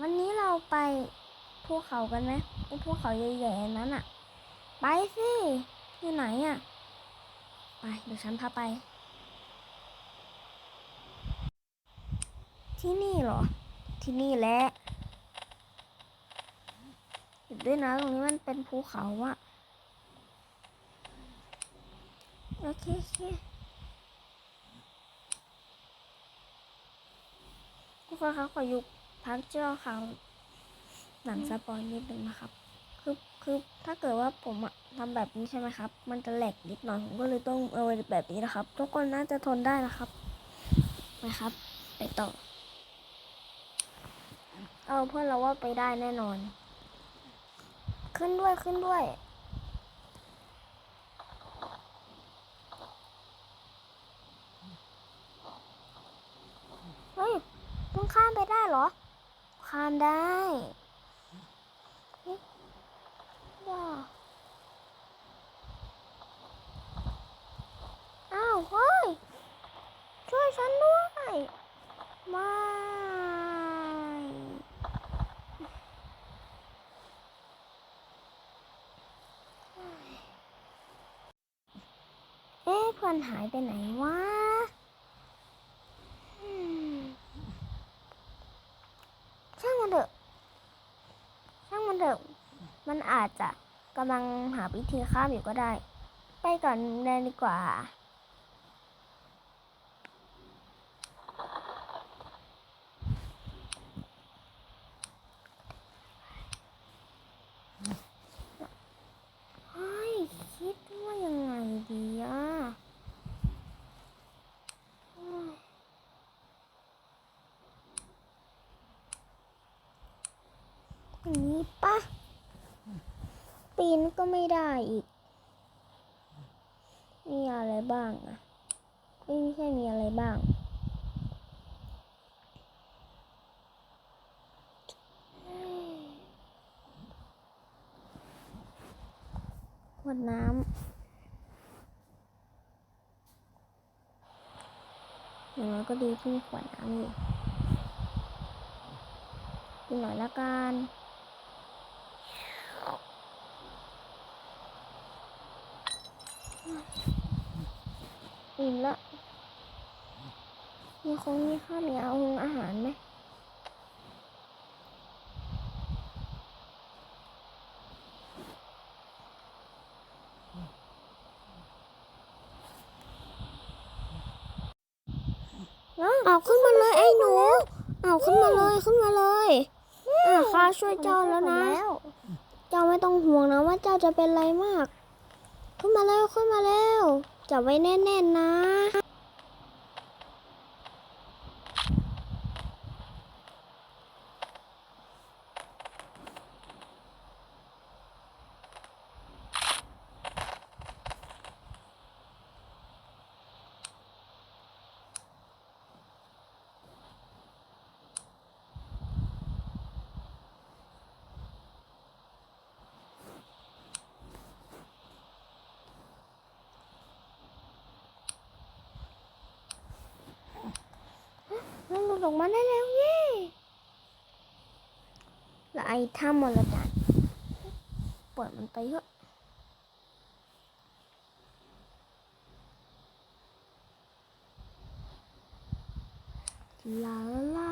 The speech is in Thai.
วันนี้เราไปภูเขากันไหมไอ้ภูเขาใหญ่ๆนั้นอะไปสิอยู่ไหนอะไปเดี๋ยวฉันพาไป ที่นี่เหรอ ที่นี่แหละหยุดด้วยนะตรงนี้มันเป็นภูเขาอะโอเคโอเคทุกคนครับขอยุ พักเจ้าข่าวหนังสปอยนิดนึงนะครับ คือคือถ้าเกิดว่าผมอะทำแบบนี้ใช่ไหมครับ มันจะแหลกนิดหน่อยผมก็เลยต้องเอาไว้แบบนี้นะครับ ทุกคนน่าจะทนได้นะครับนะครับ ไปต่อ เอาเพื่อนเราว่าไปได้แน่นอน ขึ้นด้วยขึ้นด้วยเฮ้ยต้องข้ามไปได้เหรอ ข้ามได้ว้าวอ้าวเฮ้ย ช่วยฉันด้วย ไม่เอ๊ะเพื่อนหายไปไหนวะอืมช่างมันเถอะ ช่างมันเถอะ มันอาจจะกำลังหาวิธีข้ามอยู่ก็ได้ ไปก่อนเลยดีกว่า เฮ้ย คิดว่ายังไงดีอะนี้ปะ ปีนก็ไม่ได้อีก มีอะไรบ้างอะไม่ใช่มีอะไรบ้าง ขวดน้ำอย่างน้อยก็ดีที่มีขวดน้ำอยู่กินหน่อยละกัน อิ่มละมีคงมีข้าวมีเอาอาหารไหมเอาขึ้นมาเลยไอ้หนู เอาขึ้นมาเลยขึ้นมาเลยอะข้าช่วยเจ้าแล้วนะ เจ้าไม่ต้องห่วงนะว่าเจ้าจะเป็นอะไรมาก ขึ้นมาแล้วขึ้นมาแล้วจับไว้แน่นๆนะ ออกมาได้แล้วเย่แล้วไอ้ถ้ำมรดกปล่อยมันไปเถอะลาลาลา